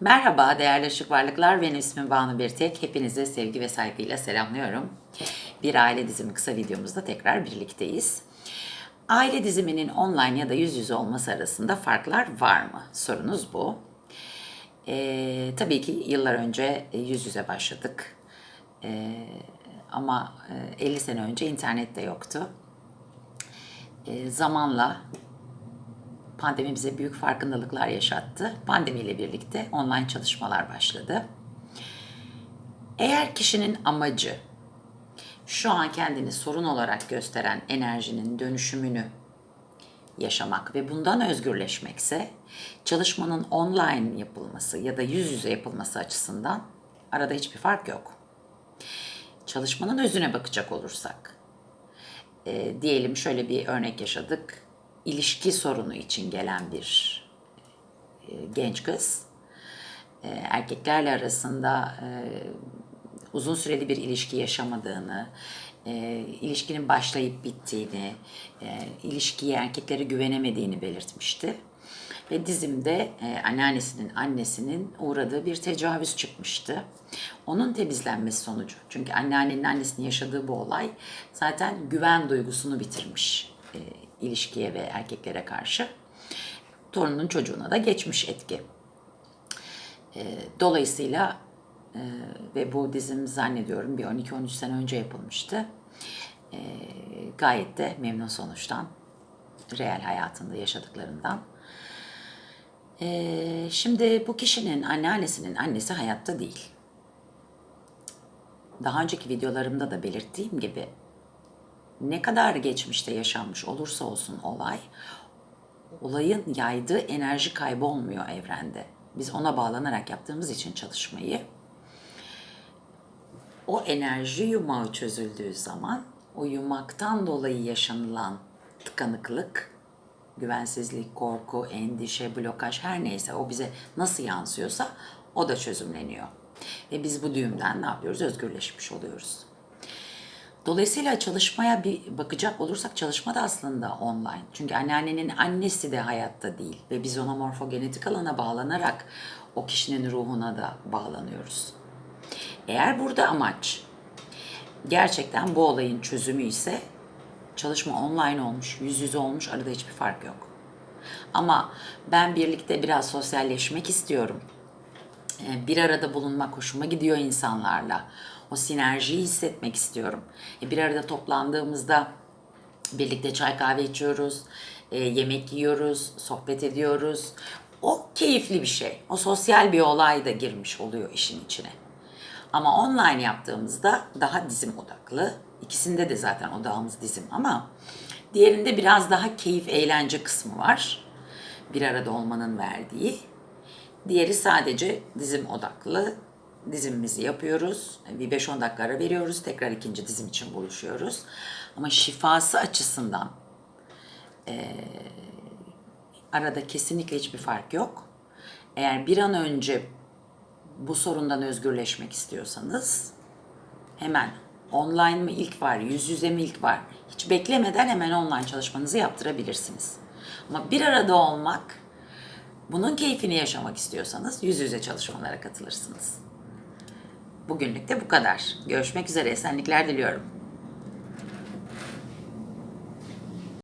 Merhaba değerli ışık varlıklar. Benim ismim Banu Birtek. Hepinizi sevgi ve saygıyla selamlıyorum. Bir aile dizimi kısa videomuzda tekrar birlikteyiz. Aile diziminin online ya da yüz yüze olması arasında farklar var mı? Sorunuz bu. Ee, tabii ki yıllar önce e, yüz yüze başladık. Ee, ama e, 50 sene önce internet de yoktu. Ee, zamanla pandemi bize büyük farkındalıklar yaşattı. Pandemiyle birlikte online çalışmalar başladı. Eğer kişinin amacı şu an kendini sorun olarak gösteren enerjinin dönüşümünü yaşamak ve bundan özgürleşmekse çalışmanın online yapılması ya da yüz yüze yapılması açısından arada hiçbir fark yok. Çalışmanın özüne bakacak olursak, e, diyelim şöyle bir örnek yaşadık. İlişki sorunu için gelen bir e, genç kız e, erkeklerle arasında e, uzun süreli bir ilişki yaşamadığını, ilişkinin başlayıp bittiğini, e, ilişkiye erkeklere güvenemediğini belirtmişti. Ve dizimde anneannesinin annesinin uğradığı bir tecavüz çıkmıştı. Onun temizlenmesi sonucu. Çünkü anneannenin annesinin yaşadığı bu olay zaten güven duygusunu bitirmiş ilişkiye ve erkeklere karşı. Torunun çocuğuna da geçmiş etki. E, dolayısıyla e, ve bu dizim zannediyorum bir 12-13 sene önce yapılmıştı. E, gayet de memnun sonuçtan, real hayatında yaşadıklarından. E, şimdi bu kişinin anneannesinin annesi hayatta değil. Daha önceki videolarımda da belirttiğim gibi ne kadar geçmişte yaşanmış olursa olsun olay, olayın yaydığı enerji kaybı olmuyor evrende. Biz ona bağlanarak yaptığımız için çalışmayı o enerji yumağı çözüldüğü zaman o yumaktan dolayı yaşanılan tıkanıklık, güvensizlik, korku, endişe, blokaj her neyse o bize nasıl yansıyorsa o da çözümleniyor. Ve biz bu düğümden ne yapıyoruz? Özgürleşmiş oluyoruz. Dolayısıyla çalışmaya bir bakacak olursak çalışma da aslında online. Çünkü anneannenin annesi de hayatta değil ve biz ona morfogenetik alana bağlanarak o kişinin ruhuna da bağlanıyoruz. Eğer burada amaç gerçekten bu olayın çözümü ise çalışma online olmuş, yüz yüze olmuş arada hiçbir fark yok. Ama ben birlikte biraz sosyalleşmek istiyorum. Ee, Bir arada bulunmak hoşuma gidiyor insanlarla. O sinerjiyi hissetmek istiyorum. E, Bir arada toplandığımızda birlikte çay kahve içiyoruz, e, yemek yiyoruz, sohbet ediyoruz. O keyifli bir şey. O sosyal bir olay da girmiş oluyor işin içine. Ama online yaptığımızda daha dizim odaklı. İkisinde de zaten odağımız dizim ama diğerinde biraz daha keyif, eğlence kısmı var. Bir arada olmanın verdiği. Diğeri sadece dizim odaklı. Dizimimizi yapıyoruz. Bir 5-10 dakika ara veriyoruz. Tekrar ikinci dizim için buluşuyoruz. Ama şifası açısından arada kesinlikle hiçbir fark yok. Eğer bir an önce bu sorundan özgürleşmek istiyorsanız hemen online mi ilk var, yüz yüze mi ilk var? Hiç beklemeden hemen online çalışmanızı yaptırabilirsiniz. Ama bir arada olmak, bunun keyfini yaşamak istiyorsanız yüz yüze çalışmalara katılırsınız. Bugünlük de bu kadar. Görüşmek üzere. Esenlikler diliyorum.